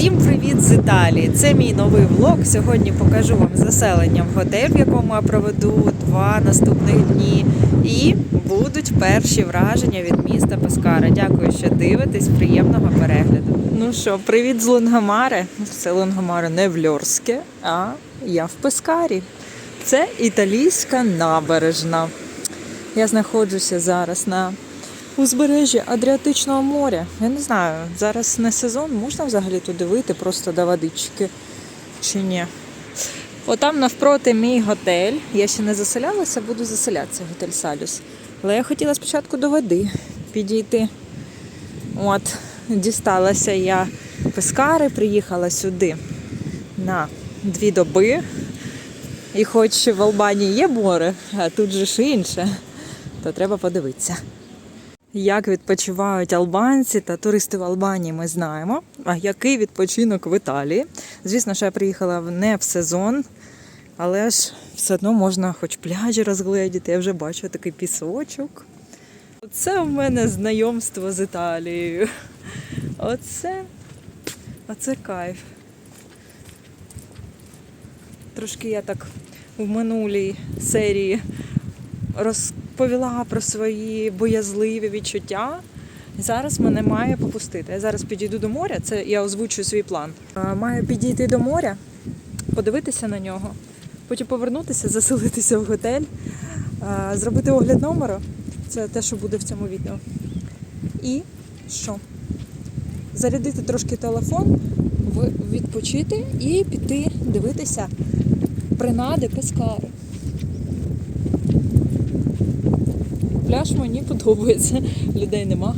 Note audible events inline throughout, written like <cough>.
Всім привіт з Італії! Це мій новий влог. Сьогодні покажу вам заселення в готель, в якому я проведу два наступних дні. І будуть перші враження від міста Пескара. Дякую, що дивитесь. Приємного перегляду. Ну що, привіт з Лунгомари. Це Лунгомари не в Льорське, а я в Пескарі. Це італійська набережна. Я знаходжуся зараз на узбережжі Адріатичного моря. Я не знаю, зараз не сезон, можна взагалі туди вийти просто до водички чи ні. Отам навпроти мій готель. Я ще не заселялася, буду заселятися готель Салюс. Але я хотіла спочатку до води підійти. От, дісталася я пескари, приїхала сюди на дві доби. І хоч в Албанії є море, а тут же ж інше, то треба подивитися. Як відпочивають албанці та туристи в Албанії, ми знаємо. А який відпочинок в Італії? Звісно, що я приїхала не в сезон, але ж все одно можна хоч пляжі розгледіти. Я вже бачу такий пісочок. Оце в мене знайомство з Італією. Оце, оце кайф. Трошки я так в минулій серії розповіла про свої боязливі відчуття. Зараз мене має попустити. Я зараз підійду до моря, це я озвучую свій план. Маю підійти до моря, подивитися на нього, потім повернутися, заселитися в готель, зробити огляд номеру. Це те, що буде в цьому відео. І що? Зарядити трошки телефон, відпочити і піти дивитися принади пескари. Пляж мені подобається, людей нема.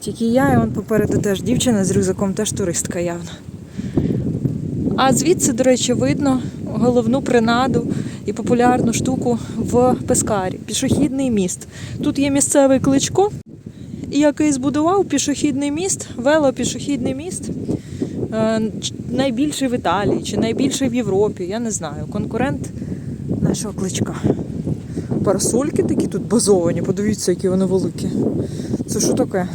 Тільки я і он попереду теж дівчина з рюкзаком, теж туристка явно. А звідси, до речі, видно головну принаду і популярну штуку в Пескарі пішохідний міст. Тут є місцевий кличко, який збудував пішохідний міст, велопішохідний міст. е, Найбільший в Італії чи найбільший в Європі, я не знаю. Конкурент нашого кличка. Парасольки такі тут базовані, подивіться, які вони великі. Це що таке?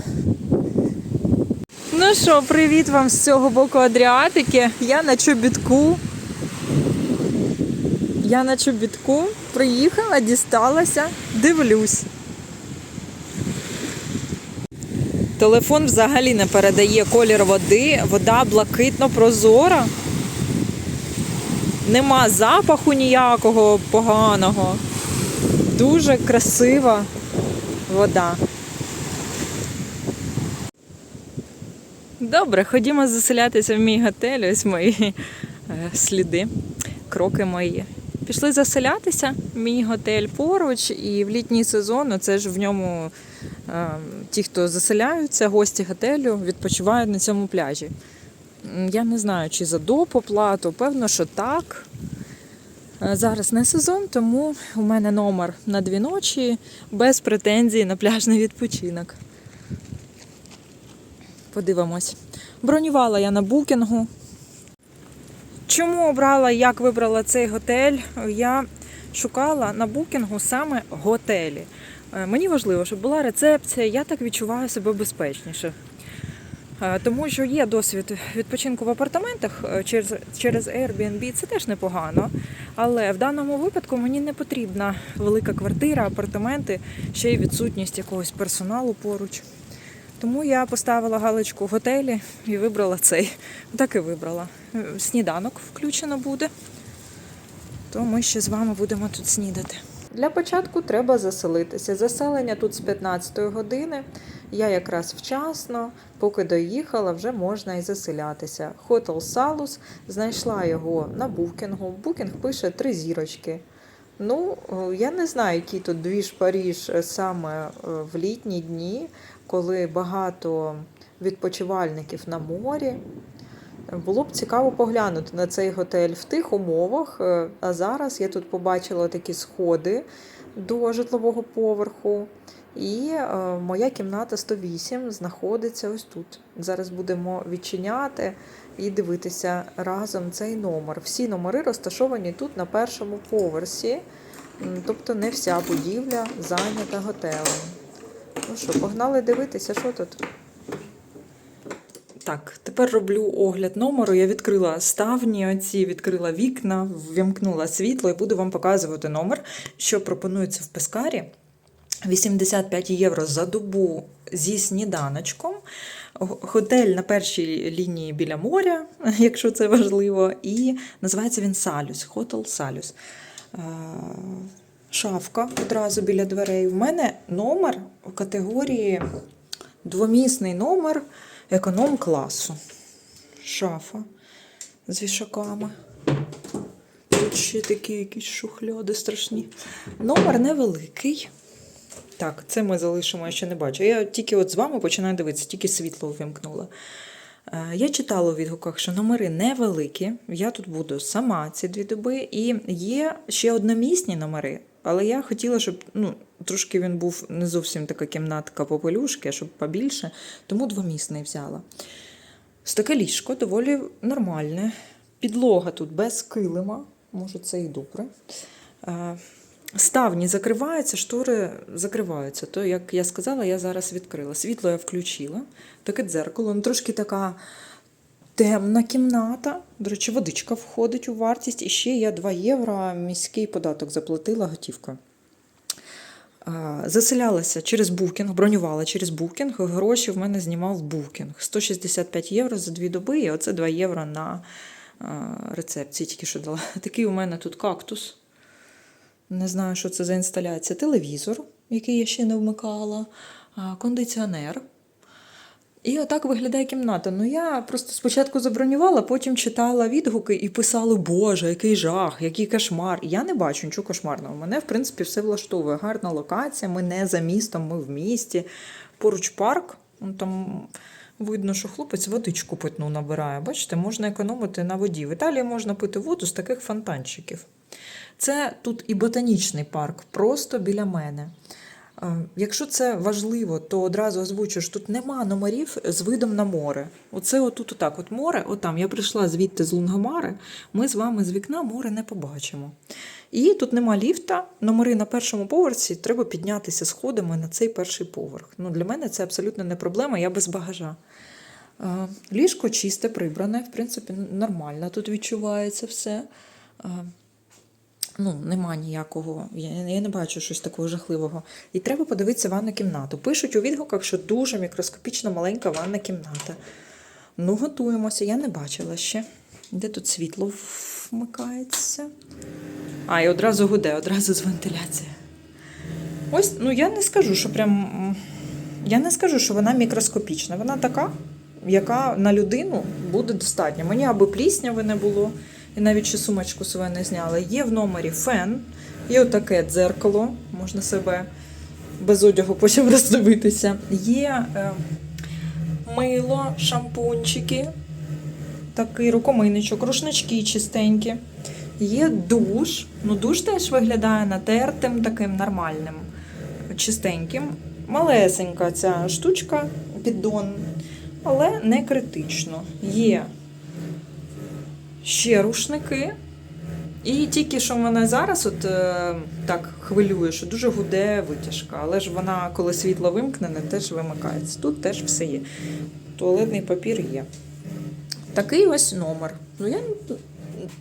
Ну що, привіт вам з цього боку Адріатики. Я на чобітку. Я на чобітку приїхала, дісталася, дивлюсь. Телефон взагалі не передає колір води, вода блакитно прозора. Нема запаху ніякого поганого. Дуже красива вода. Добре, ходімо заселятися в мій готель. Ось мої е, сліди, кроки мої. Пішли заселятися. Мій готель поруч, і в літній сезон це ж в ньому е, ті, хто заселяються, гості готелю, відпочивають на цьому пляжі. Я не знаю, чи за доп оплату, певно, що так. Е, Зараз не сезон, тому у мене номер на дві ночі без претензій на пляжний відпочинок. Подивимось. Бронювала я на букінгу. Чому обрала, як вибрала цей готель? Я шукала на букінгу саме готелі. Е, Мені важливо, щоб була рецепція, я так відчуваю себе безпечніше. Тому що є досвід відпочинку в апартаментах е, через, через Airbnb, це теж непогано. Але в даному випадку мені не потрібна велика квартира, апартаменти, ще й відсутність якогось персоналу поруч. Тому я поставила галочку в готелі і вибрала цей. Так і вибрала. Е, Сніданок включено буде. То ми ще з вами будемо тут снідати. Для початку треба заселитися. Заселення тут з 15 години. Я якраз вчасно, поки доїхала, вже можна і заселятися. Хотел Салус знайшла його на букінгу. Букінг пише три зірочки. Ну, е, я не знаю, який тут двіж Паріж е, саме е, в літні дні, коли багато відпочивальників на морі. Було б цікаво поглянути на цей готель в тих умовах. А зараз я тут побачила такі сходи до житлового поверху. І е, моя кімната 108 знаходиться ось тут. Зараз будемо відчиняти і дивитися разом цей номер. Всі номери розташовані тут на першому поверсі, тобто не вся будівля зайнята готелем. Ну що, погнали дивитися, що тут? Так, тепер роблю огляд номеру. Я відкрила ставні, оці відкрила вікна, ввімкнула світло і буду вам показувати номер, що пропонується в пескарі. 85 євро за добу зі сніданочком. Готель на першій лінії біля моря, <laughs> якщо це важливо, і називається він Салюс, Хотел Салюс. Шафка одразу біля дверей. В мене номер у категорії двомісний номер економ класу. Шафа з вішаками. Тут ще такі якісь шухляди страшні. Номер невеликий. Так, це ми залишимо, я ще не бачу. Я тільки от з вами починаю дивитися, тільки світло ввімкнула. Е, Я читала у відгуках, що номери невеликі. Я тут буду сама ці дві доби. І є ще одномісні номери, але я хотіла, щоб ну, трошки він був не зовсім така кімнатка попелюшки, щоб побільше, тому двомісний взяла. Таке ліжко доволі нормальне. Підлога тут без килима, може це і добре. Ставні закриваються, штори закриваються. То, як я сказала, я зараз відкрила. Світло я включила, таке дзеркало, ну, трошки така темна кімната. До речі, водичка входить у вартість. І ще я 2 євро міський податок заплатила готівкою. Заселялася через букінг, бронювала через букінг. Гроші в мене знімав букінг. 165 євро за дві доби, і оце 2 євро на рецепції. Тільки що дала. <laughs> Такий у мене тут кактус. Не знаю, що це за інсталяція. Телевізор, який я ще не вмикала, кондиціонер. І отак виглядає кімната. Ну я просто спочатку забронювала, потім читала відгуки і писала: Боже, який жах, який кошмар. Я не бачу нічого кошмарного. Мене, в принципі, все влаштовує. Гарна локація. Ми не за містом, ми в місті. Поруч парк. Ну, Там видно, що хлопець водичку питну набирає. Бачите, можна економити на воді. В Італії можна пити воду з таких фонтанчиків. Це тут і ботанічний парк, просто біля мене. Е, Якщо це важливо, то одразу озвучу, що тут нема номерів з видом на море. Оце отут отак, от море, отам. Я прийшла звідти з Лунгомари, ми з вами з вікна море не побачимо. І тут нема ліфта, номери на першому поверсі, треба піднятися сходами на цей перший поверх. Ну, для мене це абсолютно не проблема, я без багажа. Е, Ліжко чисте, прибране, в принципі, нормально тут відчувається все. Ну, нема ніякого, я, я не бачу щось такого жахливого. І треба подивитися ванну кімнату. Пишуть у відгуках, що дуже мікроскопічна маленька ванна кімната. Ну, готуємося, я не бачила ще. Де тут світло вмикається? А, і одразу гуде, одразу з вентиляції. Ось, ну я не скажу, що прям. Я не скажу, що вона мікроскопічна. Вона така, яка на людину буде достатньо. Мені аби плісняви не було, і навіть ще сумочку свою не зняла. Є в номері фен, є отаке дзеркало, можна себе без одягу потім <laughs> роздивитися. Є е, мило, шампунчики, такий рукомийничок, рушнички чистенькі. Є душ. Ну, душ теж виглядає натертим, таким нормальним, чистеньким. Малесенька ця штучка, піддон, але не критично. Є ще рушники. І тільки що мене зараз от е, так хвилює, що дуже гуде витяжка, але ж вона, коли світло вимкнене, теж вимикається. Тут теж все є. Туалетний папір є. Такий ось номер. Ну я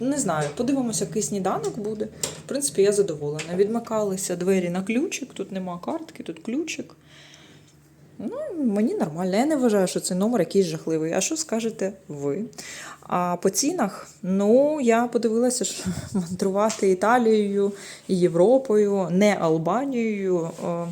не знаю, подивимося, який сніданок буде. В принципі, я задоволена. Відмикалися двері на ключик, тут нема картки, тут ключик. Ну, мені нормально. Я не вважаю, що цей номер якийсь жахливий. А що скажете ви? А по цінах, ну, я подивилася, що мандрувати Італією і Європою, не Албанією. е,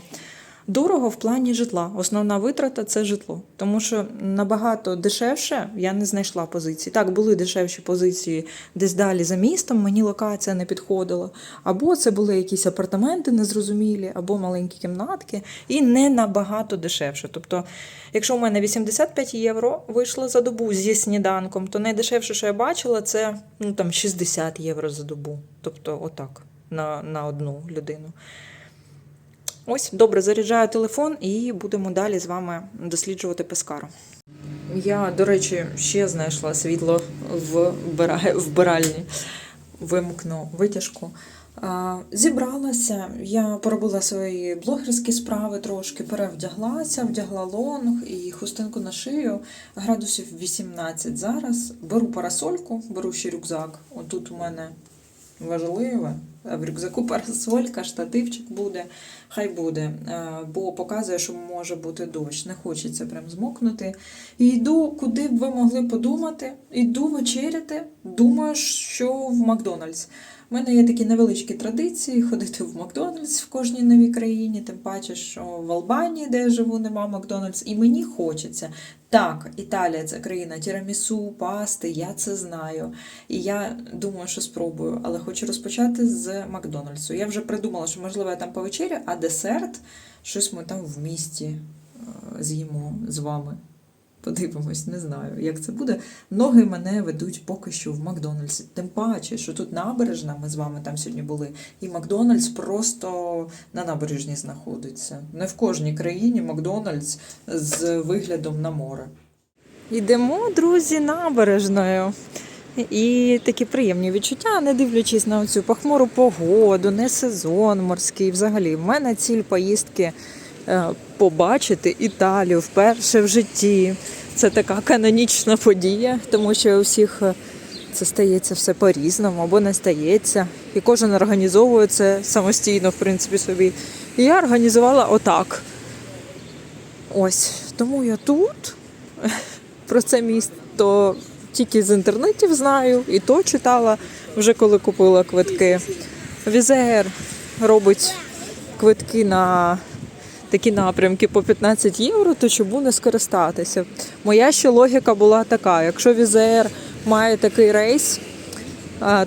Дорого в плані житла. Основна витрата це житло. Тому що набагато дешевше я не знайшла позиції. Так, були дешевші позиції десь далі за містом, мені локація не підходила. Або це були якісь апартаменти незрозумілі, або маленькі кімнатки, і не набагато дешевше. Тобто, якщо у мене 85 євро вийшло за добу зі сніданком, то найдешевше, що я бачила, це ну, там, 60 євро за добу. Тобто, отак, на, на одну людину. Ось, добре, заряджаю телефон і будемо далі з вами досліджувати пескару. Я, до речі, ще знайшла світло в вбиральні. Вимкну витяжку. Зібралася, я поробила свої блогерські справи трошки, перевдяглася, вдягла лонг і хустинку на шию, градусів 18 зараз. Беру парасольку, беру ще рюкзак. Отут у мене важливе. В рюкзаку <laughs> парасолька, штативчик буде, хай буде, Е, бо показує, що може бути дощ. Не хочеться прям змокнути. І йду, куди б ви могли подумати. Йду вечеряти. Думаю, що в Макдональдс. У мене є такі невеличкі традиції <laughs> ходити в Макдональдс в кожній новій країні, тим паче, що в Албанії, де я живу, нема Макдональдс, і мені хочеться. Так, Італія це країна тірамісу, пасти, я це знаю. І я думаю, що спробую, але хочу розпочати з Макдональдсу. Я вже придумала, що можливо я там повечерю, а десерт щось ми там в місті е, з'їмо з вами. Подивимось, не знаю, як це буде. Ноги мене ведуть поки що в Макдональдс. Тим паче, що тут набережна, ми з вами там сьогодні були, і Макдональдс просто на набережні знаходиться. Не в кожній країні Макдональдс з виглядом на море. Йдемо, друзі, набережною. І такі приємні відчуття, не дивлячись на цю похмуру погоду, не сезон морський. Взагалі, в мене ціль поїздки е, побачити Італію вперше в житті. Це така канонічна подія, тому що у всіх е, це стається все по-різному або не стається. І кожен організовує це самостійно, в принципі, собі. І я організувала отак. Ось, тому я тут. <laughs> Про це місто тільки з інтернетів знаю, і то читала вже коли купила квитки. Візер робить квитки на такі напрямки по 15 євро, то чому не скористатися? Моя ще логіка була така: якщо Візер має такий рейс,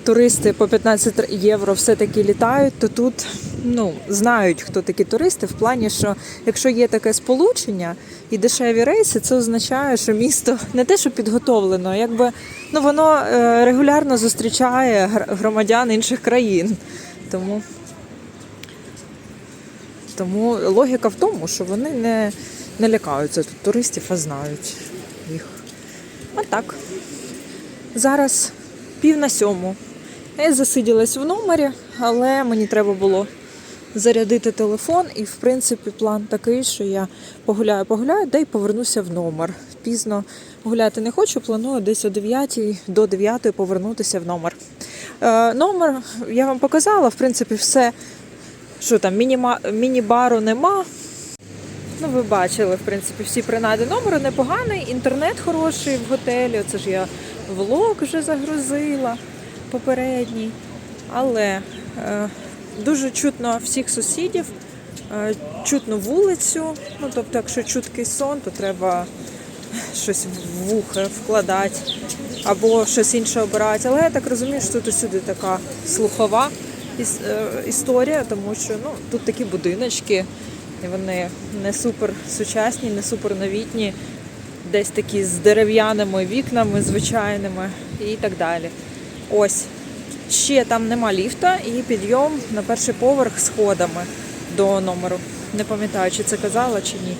туристи по 15 євро все-таки літають, то тут ну, знають, хто такі туристи, в плані, що якщо є таке сполучення і дешеві рейси, це означає, що місто не те, що підготовлено, якби ну, воно е, регулярно зустрічає гр- громадян інших країн. Тому, тому логіка в тому, що вони не, не лякаються тут туристів, а знають їх. Отак. Зараз пів на сьому. Я засиділась в номері, але мені треба було зарядити телефон, і в принципі план такий, що я погуляю, погуляю, де й повернуся в номер. Пізно гуляти не хочу, планую десь о 9 до 9 повернутися в номер. Е, номер я вам показала, в принципі, все, що там, міні-бару нема. Ну, ви бачили, в принципі, всі принади номеру непоганий, інтернет хороший в готелі. Це ж я влог вже загрузила попередній. Але е, дуже чутно всіх сусідів, е, чутно вулицю. Ну, тобто, якщо чуткий сон, то треба щось в вухо вкладати або щось інше обирати. Але я так розумію, що тут усюди така слухова історія, тому що ну, тут такі будиночки, вони не супер сучасні, не супер новітні, десь такі з дерев'яними вікнами звичайними і так далі. Ось. Ще там нема ліфта і підйом на перший поверх сходами до номеру. Не пам'ятаю, чи це казала, чи ні.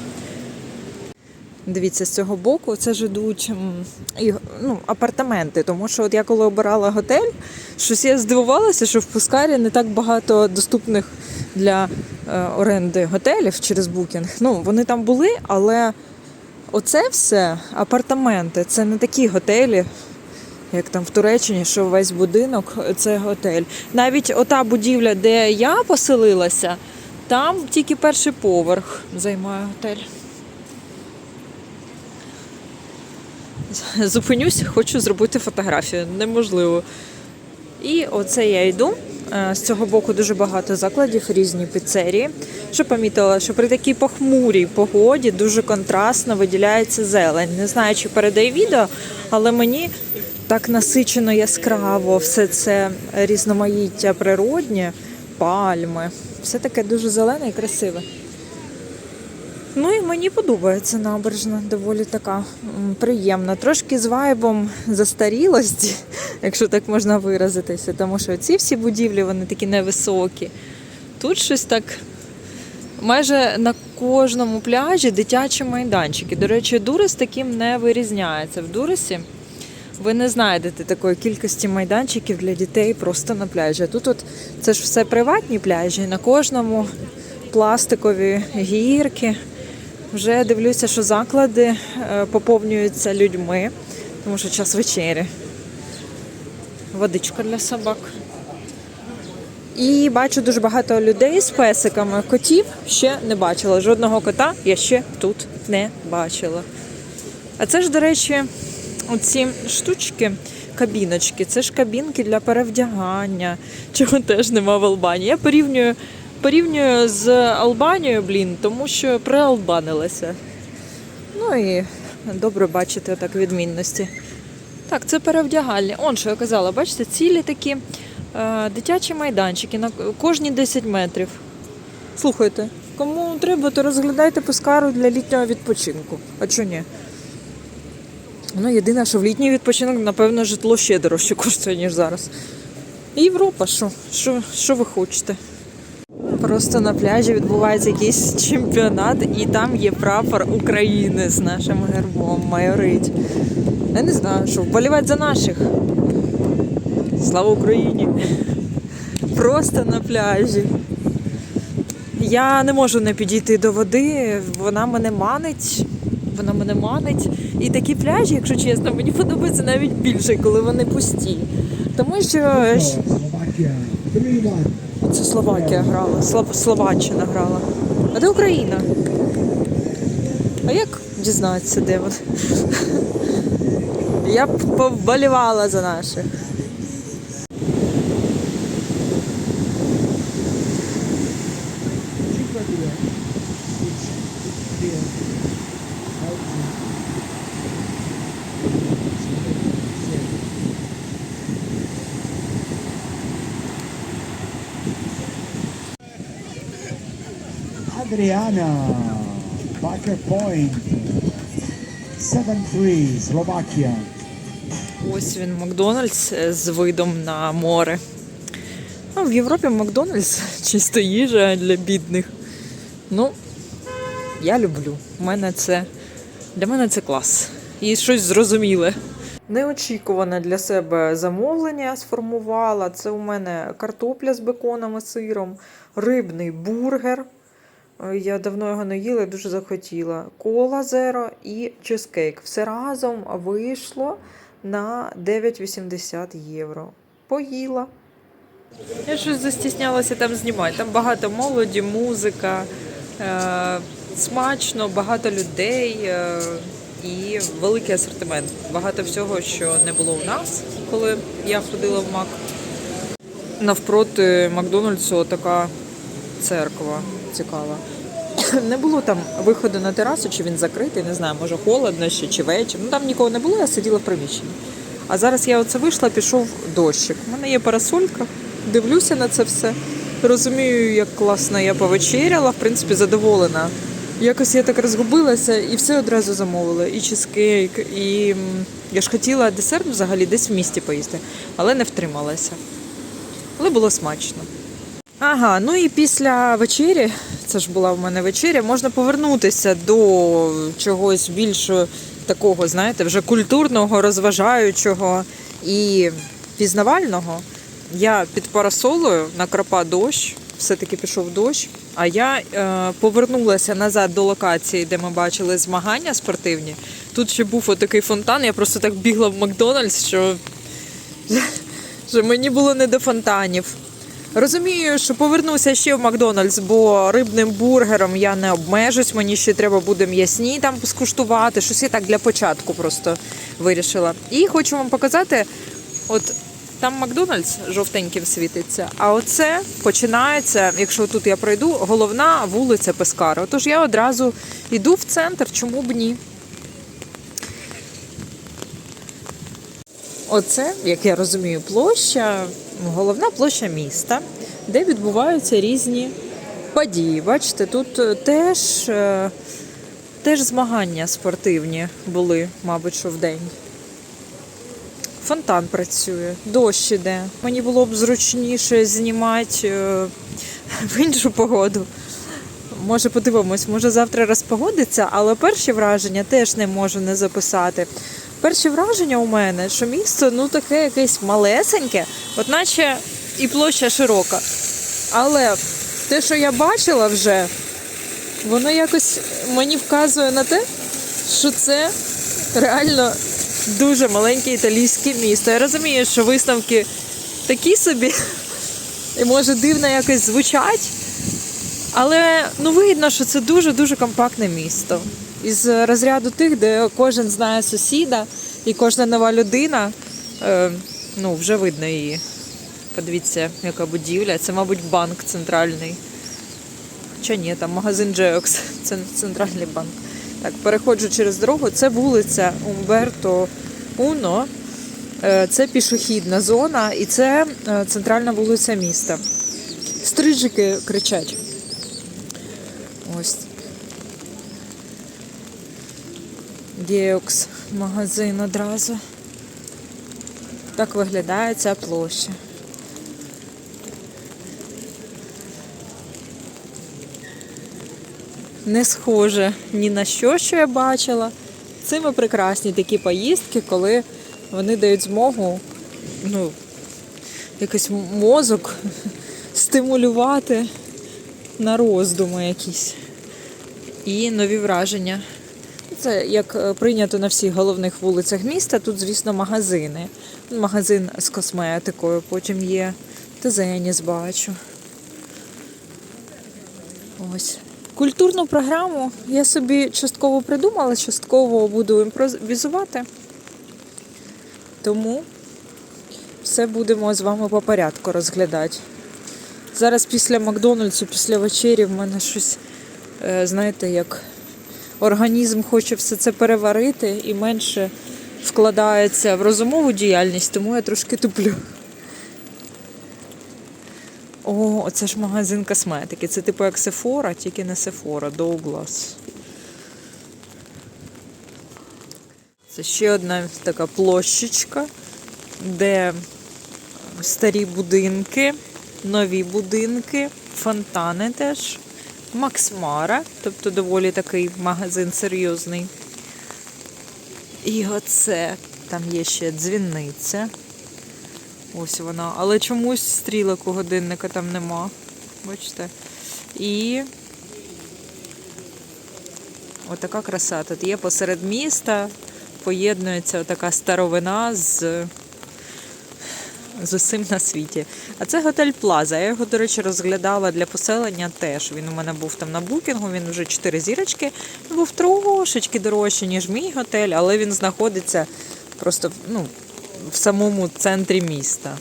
Дивіться, з цього боку це ж ідуть ну, апартаменти. Тому що от я коли обирала готель, щось я здивувалася, що в Пускарі не так багато доступних для е, оренди готелів через букінг. Ну, вони там були, але оце все апартаменти, це не такі готелі, як там в Туреччині, що весь будинок це готель. Навіть ота будівля, де я поселилася, там тільки перший поверх займає готель. <laughs> Зупинюсь, хочу зробити фотографію. Неможливо. І оце я йду. Е, З цього боку дуже багато закладів, різні піцерії. Що помітила, що при такій похмурій погоді дуже контрастно виділяється зелень. Не знаю, чи передає відео, але мені так насичено яскраво все це різноманіття природнє, пальми. Все таке дуже зелене і красиве. Ну і мені подобається набережна, доволі така приємна. Трошки з вайбом застарілості, <laughs> якщо так можна виразитися, тому що ці всі будівлі вони такі невисокі. Тут щось так майже на кожному пляжі дитячі майданчики. До речі, Дурис таким не вирізняється. В Дурисі Ви не знайдете такої кількості майданчиків для дітей просто на пляжі. Тут от це ж все приватні пляжі, на кожному пластикові гірки. Вже дивлюся, що заклади е, поповнюються людьми, тому що час вечері. Водичка для собак. І бачу дуже багато людей з песиками. Котів ще не бачила. Жодного кота я ще тут не бачила. А це ж, до речі, оці штучки, кабіночки, це ж кабінки для перевдягання, чого теж нема в Албанії. Я порівнюю, порівнюю з Албанією, блін, тому що приалбанилася. Ну і добре бачити так відмінності. Так, це перевдягальні. Он що я казала, бачите, цілі такі е, дитячі майданчики на кожні 10 метрів. Слухайте, кому треба, то розглядайте пескару для літнього відпочинку. А чого ні? Ну, єдине, що в літній відпочинок, напевно, житло ще дорожче коштує, ніж зараз. Європа, що? Що, що ви хочете? Просто на пляжі відбувається якийсь чемпіонат, і там є прапор України з нашим гербом майорить. Я не знаю, що вболівати за наших. Слава Україні! Просто на пляжі. Я не можу не підійти до води, вона мене манить. Вона мене манить. І такі пляжі, якщо чесно, мені подобаються навіть більше, коли вони пусті. Тому що ж- Slovakia 3-1. Це Словакія грала, Слов... Словаччина грала. А де Україна? А як дізнатися, де вони? <laughs> Я б повболівала за наших. Adriana, Backer Point, 7-3, Slovakia. Ось він Макдональдс е, з видом на море. Ну, в Європі Макдональдс <laughs> чисто їжа для бідних. Ну, я люблю. У мене це для мене це клас. І щось зрозуміле. Неочікуване для себе замовлення сформувала. Це у мене картопля з беконом і сиром, рибний бургер. Я давно його не їла, дуже захотіла. Кола зеро і чизкейк. Все разом вийшло на 9,80 євро. Поїла. Я щось застіснялася там знімати. Там багато молоді, музика, е- смачно, багато людей е- і великий асортимент. Багато всього, що не було у нас, коли я ходила в Мак. Навпроти Макдональдсу така церква цікава. <clears throat> Не було там виходу на терасу, чи він закритий, не знаю, може холодно ще чи вечір. Ну там нікого не було, я сиділа в приміщенні. А зараз я оце вийшла, пішов дощик. У мене є парасолька, дивлюся на це все. Розумію, як класно я повечеряла, в принципі, задоволена. Якось я так розгубилася і все одразу замовила. І чизкейк, і я ж хотіла десерт взагалі десь в місті поїсти, але не втрималася. Але було смачно. Ага, ну і після вечері, це ж була в мене вечеря, можна повернутися до чогось більш такого, знаєте, вже культурного, розважаючого і пізнавального. Я під парасолою накрапа дощ, все-таки пішов дощ. А я е, повернулася назад до локації, де ми бачили змагання спортивні. Тут ще був отакий фонтан. Я просто так бігла в Макдональдс, що, <laughs> що мені було не до фонтанів. Розумію, що повернуся ще в Макдональдс, бо рибним бургером я не обмежусь. Мені ще треба буде м'ясні там скуштувати. Щось я так для початку просто вирішила. І хочу вам показати, от там Макдональдс жовтеньким світиться, а оце починається, якщо тут я пройду, головна вулиця Пескара. Тож я одразу йду в центр, чому б ні. Оце, як я розумію, площа, головна площа міста, де відбуваються різні події. Бачите, тут е, теж, е, теж змагання спортивні були, мабуть, що в день. Фонтан працює, дощ іде. Мені було б зручніше знімати е, в іншу погоду. Може, подивимось, може завтра розпогодиться, але перші враження теж не можу не записати. Перші враження у мене, що місто ну таке якесь малесеньке, от наче і площа широка. Але те, що я бачила вже, воно якось мені вказує на те, що це реально дуже маленьке італійське місто. Я розумію, що висновки такі собі, і може дивно якось звучать. Але ну видно, що це дуже-дуже компактне місто. Із розряду тих, де кожен знає сусіда і кожна нова людина, е, ну, вже видно її. Подивіться, яка будівля. Це, мабуть, банк центральний. Хоча ні, там магазин Джеокс, <laughs> це центральний банк. Так, переходжу через дорогу. Це вулиця Умберто Уно. Е, Це пішохідна зона і це е, центральна вулиця міста. Стрижики кричать. Ось. Геокс магазин одразу. Так виглядає ця площа. Не схоже ні на що, що я бачила. Цими прекрасні такі поїздки, коли вони дають змогу ну, якийсь мозок стимулювати на роздуми якісь і нові враження. Це як е, прийнято на всіх головних вулицях міста. Тут, звісно, магазини. Магазин з косметикою, потім є Тезеніс бачу. Ось. Культурну програму я собі частково придумала, частково буду імпровізувати. Тому все будемо з вами по порядку розглядати. Зараз після Макдональдсу, після вечері в мене щось, е, знаєте, як організм хоче все це переварити і менше вкладається в розумову діяльність, тому я трошки туплю. О, оце ж магазин косметики. Це типу як Сефора, тільки не Сефора, Douglas. Це ще одна така площечка, де старі будинки, нові будинки, фонтани теж. Максмара, тобто доволі такий магазин серйозний. І оце, там є ще дзвіниця. Ось вона. Але чомусь стрілок у годинника там нема. Бачите? І отака краса тут є посеред міста. Поєднується така старовина з з усім на світі. А це готель Плаза. Я його, до речі, розглядала для поселення теж. Він у мене був там на букінгу, він вже 4 зірочки. Був трошечки дорожче, ніж мій готель, але він знаходиться просто ну, в самому центрі міста.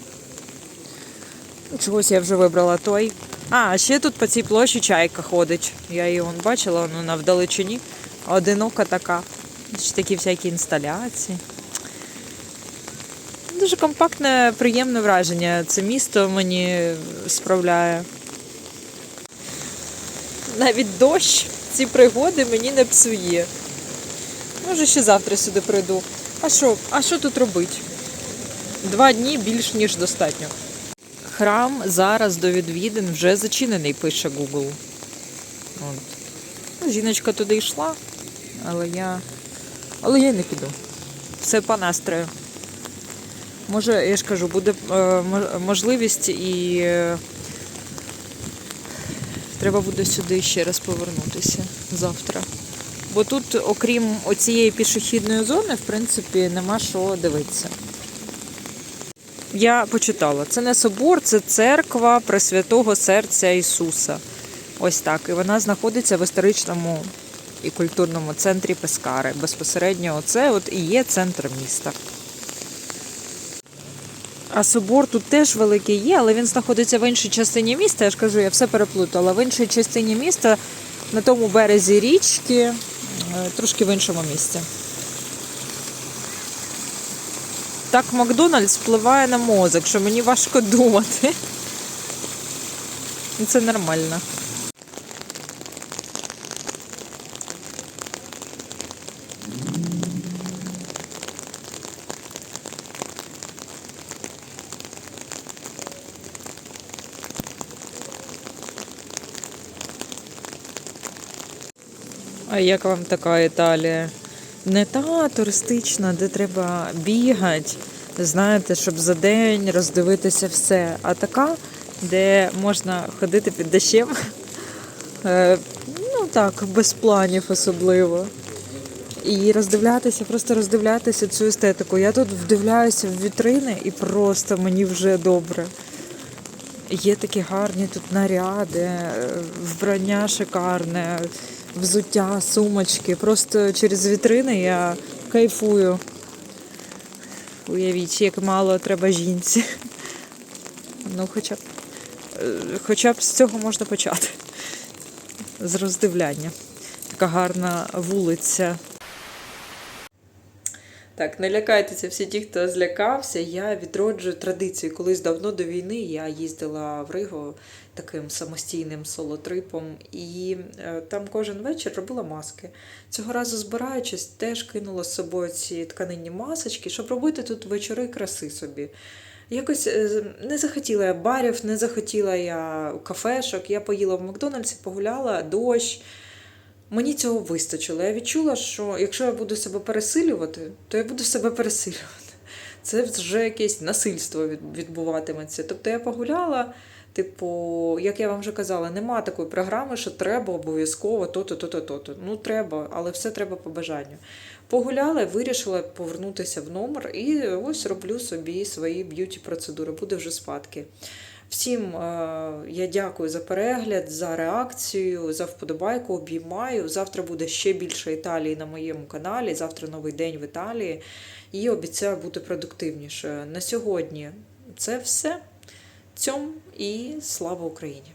Чогось я вже вибрала той. А, ще тут по цій площі чайка ходить. Я її вон бачила, вона вдалечині. Одинока така. Такі всякі інсталяції. Дуже компактне, приємне враження. Це місто мені справляє. Навіть дощ ці пригоди мені не псує. Може, ще завтра сюди прийду. А що? А що тут робити? Два дні більш ніж достатньо. Храм зараз до відвідин вже зачинений, пише Google. От. Ну, Жіночка туди йшла, але я. Але я не піду. Все по настрою. Може, я ж кажу, буде е, можливість і е, треба буде сюди ще раз повернутися завтра. Бо тут, окрім оцієї пішохідної зони, в принципі, нема що дивитися. Я почитала, це не собор, це церква Пресвятого Серця Ісуса. Ось так. І вона знаходиться в історичному і культурному центрі Пескари. Безпосередньо це от і є центр міста. А собор тут теж великий є, але він знаходиться в іншій частині міста. Я ж кажу, я все переплутала. В іншій частині міста, на тому березі річки, е, трошки в іншому місці. Так Макдональдс впливає на мозок, що мені важко думати. <laughs> Це нормально. Як вам така Італія? Не та туристична, де треба бігати, знаєте, щоб за день роздивитися все. А така, де можна ходити під дощем. Е, Ну так, без планів особливо. І роздивлятися, просто роздивлятися цю естетику. Я тут вдивляюся в вітрини і просто мені вже добре. Є такі гарні тут наряди, е, вбрання шикарне, взуття, сумочки. Просто через вітрини я кайфую. Уявіть, як мало треба жінці. Ну, хоча б, е, хоча б з цього можна почати. З роздивляння. Така гарна вулиця. Так, не лякайтеся всі ті, хто злякався. Я відроджую традицію. Колись давно до війни я їздила в Ригу таким самостійним солотрипом, і е, там кожен вечір робила маски. Цього разу, збираючись, теж кинула з собою ці тканинні масочки, щоб робити тут вечори краси собі. Якось е, не захотіла я барів, не захотіла я кафешок. Я поїла в Макдональдсі, погуляла, дощ. Мені цього вистачило. Я відчула, що якщо я буду себе пересилювати, то я буду себе пересилювати. Це вже якесь насильство відбуватиметься. Тобто я погуляла, типу, як я вам вже казала, нема такої програми, що треба обов'язково то-то, то-то, то-то. Ну, треба, але все треба по бажанню. Погуляла, вирішила повернутися в номер і ось роблю собі свої б'юті процедури. Буде вже спадки. Всім е, я дякую за перегляд, за реакцію, за вподобайку, обіймаю. Завтра буде ще більше Італії на моєму каналі. Завтра новий день в Італії. І обіцяю бути продуктивніше. На сьогодні це все. Цьом і слава Україні!